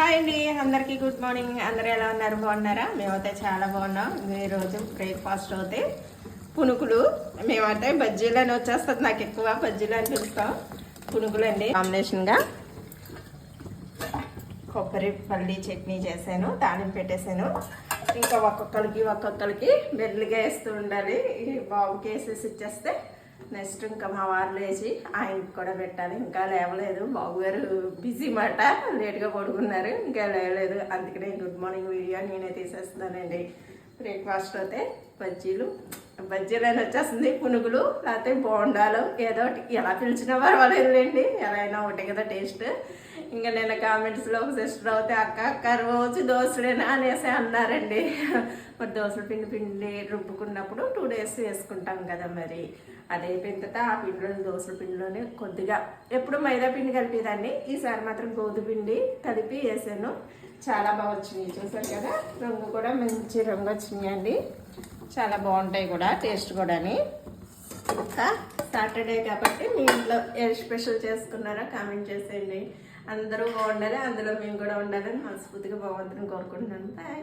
Hi అండి అందరికీ good morning. అందరూ ఎలా ఉన్నారు? బాగున్నారా? మేమైతే చాలా బాగున్నాం. ఈరోజు బ్రేక్ఫాస్ట్ అయితే పునుకులు. మేమైతే బజ్జీలు అని వచ్చేస్తుంది నాకు ఎక్కువ బజ్జీలు అని పిలుస్తాం పునుకులు అండి కాంబినేషన్గా కొబ్బరి పల్లి చట్నీ చేశాను తాలింపు పెట్టేశాను. ఇంకా ఒక్కొక్కరికి ఒక్కొక్కరికి మెల్లిగా వేస్తూ ఉండాలి. బాబుకి వేసేసి ఇచ్చేస్తే నెక్స్ట్ ఇంకా మా వారు లేచి ఆయనకి కూడా పెట్టాలి. ఇంకా లేవలేదు. బాబుగారు బిజీ మాట. లేట్గా పడుకున్నారు. ఇంకా లేవలేదు. అందుకనే గుడ్ మార్నింగ్ వీడియో నేనే తీసేస్తున్నానండి. బ్రేక్ఫాస్ట్ అయితే బజ్జీలు. బజ్జీలు వచ్చేస్తుంది. పునుగులు లేకపోతే బోండాలు ఏదో ఒకటి. ఎలా పిలిచినా పర్వాలేదులేండి. ఎలా అయినా ఒకటి కదా టేస్ట్. ఇంకా నేను కామెంట్స్లో ఒక సిస్టర్ అవుతే అక్క అక్క రోజు దోశలేనా అనేసి అన్నారండి. మరి దోశల పిండి పిండి రుబ్బుకున్నప్పుడు టూ డేస్ వేసుకుంటాం కదా మరి. అదే అయిపోయిన తర్వాత ఆ పిండిలో దోశల పిండిలోనే కొద్దిగా ఎప్పుడు మైదా పిండి కలిపేదాన్ని. ఈసారి మాత్రం గోధుమ పిండి కలిపి వేసాను. చాలా బాగా వచ్చినాయి. చూసారు కదా? రంగు కూడా మంచి రంగు వచ్చినాయండి చాలా బాగుంటాయి కూడా టేస్ట్ కూడాని. సాటర్డే కాబట్టి మీ ఇంట్లో ఏ స్పెషల్ చేసుకున్నారో కామెంట్ చేసేయండి. అందరూ బాగుండాలి అందులో మేము కూడా ఉండాలని మనస్ఫూర్తిగా భగవంతుని కోరుకుంటున్నాను. బాయ్